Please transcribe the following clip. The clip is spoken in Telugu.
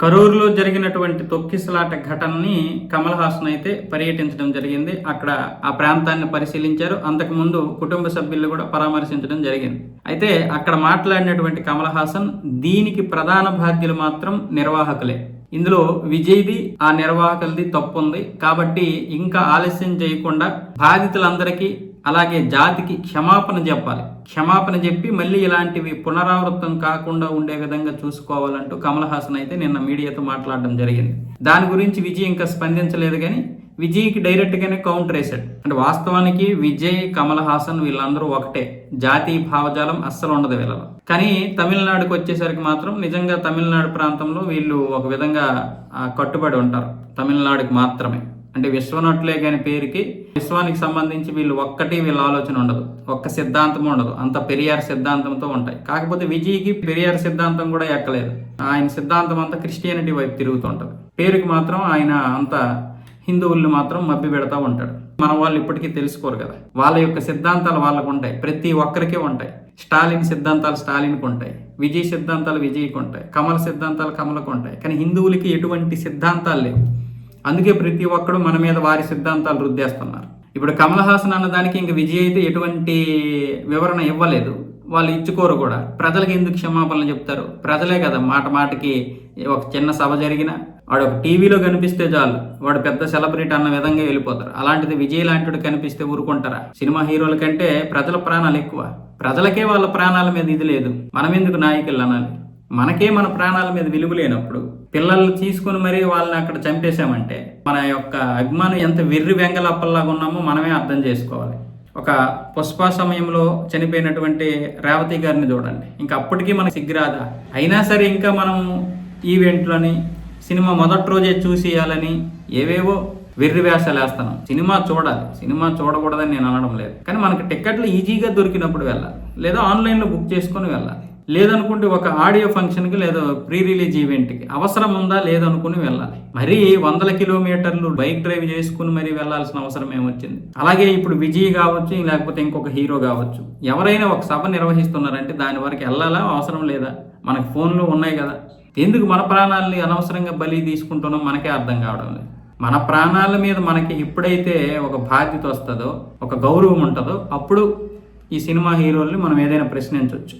కరూరులో జరిగినటువంటి తొక్కిసలాట ఘటనని కమల్ హాసన్ అయితే పర్యటించడం జరిగింది. అక్కడ ఆ ప్రాంతాన్ని పరిశీలించారు. అంతకుముందు కుటుంబ సభ్యులు కూడా పరామర్శించడం జరిగింది. అయితే అక్కడ మాట్లాడినటువంటి కమల్ హాసన్ దీనికి ప్రధాన బాధ్యులు మాత్రం నిర్వాహకులే. ఇందులో విజయ్ది ఆ నిర్వాహకులది తప్పు ఉంది కాబట్టి ఇంకా ఆలస్యం చేయకుండా బాధితులందరికీ అలాగే జాతికి క్షమాపణ చెప్పాలి. క్షమాపణ చెప్పి మళ్ళీ ఇలాంటివి పునరావృతం కాకుండా ఉండే విధంగా చూసుకోవాలంటూ కమల్ హాసన్ అయితే నిన్న మీడియాతో మాట్లాడడం జరిగింది. దాని గురించి విజయ్ ఇంకా స్పందించలేదు కానీ విజయ్కి డైరెక్ట్గానే కౌంటర్ వేశాడు. అంటే వాస్తవానికి విజయ్ కమల్ హాసన్ వీళ్ళందరూ ఒకటే. జాతీయ భావజాలం అస్సలు ఉండదు వీళ్ళలో. కానీ తమిళనాడుకు వచ్చేసరికి మాత్రం నిజంగా తమిళనాడు ప్రాంతంలో వీళ్ళు ఒక విధంగా కట్టుబడి ఉంటారు. తమిళనాడుకి మాత్రమే. అంటే విశ్వనట్లే కాని పేరుకి విశ్వానికి సంబంధించి వీళ్ళు ఒక్కటి వీళ్ళ ఆలోచన ఉండదు. ఒక్క సిద్ధాంతం ఉండదు. అంత పెరియార్ సిద్ధాంతంతో ఉంటాయి. కాకపోతే విజయ్కి పెరియార్ సిద్ధాంతం కూడా ఎక్కలేదు. ఆయన సిద్ధాంతం అంతా క్రిస్టియానిటీ వైపు తిరుగుతుంటుంది. పేరుకి మాత్రం ఆయన అంత హిందువుల్ని మాత్రం మబ్బి పెడతా ఉంటాడు. మన వాళ్ళు ఇప్పటికీ తెలుసుకోరు కదా. వాళ్ళ యొక్క సిద్ధాంతాలు వాళ్ళకు ఉంటాయి. ప్రతి ఒక్కరికే ఉంటాయి. స్టాలిన్ సిద్ధాంతాలు స్టాలిన్కి ఉంటాయి. విజయ్ సిద్ధాంతాలు విజయ్కి ఉంటాయి. కమల సిద్ధాంతాలు కమలకు ఉంటాయి. కానీ హిందువులకి ఎటువంటి సిద్ధాంతాలు లేవు. అందుకే ప్రతి ఒక్కడు మన మీద వారి సిద్ధాంతాలు రుద్దేస్తున్నారు. ఇప్పుడు కమల్ హాసన్ అన్న దానికి ఇంక విజయ్ అయితే ఎటువంటి వివరణ ఇవ్వలేదు. వాళ్ళు ఇచ్చుకోరు కూడా. ప్రజలకు ఎందుకు క్షమాపణలు చెప్తారు? ప్రజలే కదా మాట మాటకి ఒక చిన్న సభ జరిగిన వాడు ఒక టీవీలో కనిపిస్తే చాలు వాడు పెద్ద సెలబ్రిటీ అన్న విధంగా వెళ్ళిపోతారు. అలాంటిది విజయ్ లాంటివాడు కనిపిస్తే ఊరుకుంటారా? సినిమా హీరోల కంటే ప్రజల ప్రాణాలు ఎక్కువ. ప్రజలకే వాళ్ళ ప్రాణాల మీద ఇది లేదు. మనం ఎందుకు నాయకులు అనాలి? మనకే మన ప్రాణాల మీద విలువ లేనప్పుడు పిల్లల్ని తీసుకుని మరీ వాళ్ళని అక్కడ చంపేశామంటే మన యొక్క అభిమానం ఎంత వెర్రి వెంగలప్పల్లాగా ఉన్నామో మనమే అర్థం చేసుకోవాలి. ఒక పుష్ప సమయంలో చనిపోయినటువంటి రేవతి గారిని చూడండి. ఇంకా అప్పటికీ మనకి సిగ్గురాదా. అయినా సరే ఇంకా మనం ఈవెంట్లని సినిమా మొదటి రోజే చూసేయాలని ఏవేవో వెర్రి వేషాలు వేస్తాను సినిమా చూడాలి. సినిమా చూడకూడదని నేను అనడం లేదు. కానీ మనకి టికెట్లు ఈజీగా దొరికినప్పుడు వెళ్ళాలి. లేదా ఆన్లైన్లో బుక్ చేసుకొని వెళ్ళాలి. లేదనుకుంటే ఒక ఆడియో ఫంక్షన్కి లేదా ప్రీ రిలీజ్ ఈవెంట్కి అవసరం ఉందా లేదనుకుని వెళ్ళాలి. మరీ వందల కిలోమీటర్లు బైక్ డ్రైవ్ చేసుకుని మరీ వెళ్ళాల్సిన అవసరం ఏమొచ్చింది? అలాగే ఇప్పుడు విజయ్ కావచ్చు లేకపోతే ఇంకొక హీరో కావచ్చు ఎవరైనా ఒక సభ నిర్వహిస్తున్నారంటే దాని వరకు వెళ్ళాలా? అవసరం లేదా? మనకు ఫోన్లు ఉన్నాయి కదా. ఎందుకు మన ప్రాణాలని అనవసరంగా బలి తీసుకుంటున్నాం మనకే అర్థం కావడం లేదు. మన ప్రాణాల మీద మనకి ఎప్పుడైతే ఒక బాధ్యత వస్తుందో ఒక గౌరవం ఉంటుందో అప్పుడు ఈ సినిమా హీరోల్ని మనం ఏదైనా ప్రశ్నించవచ్చు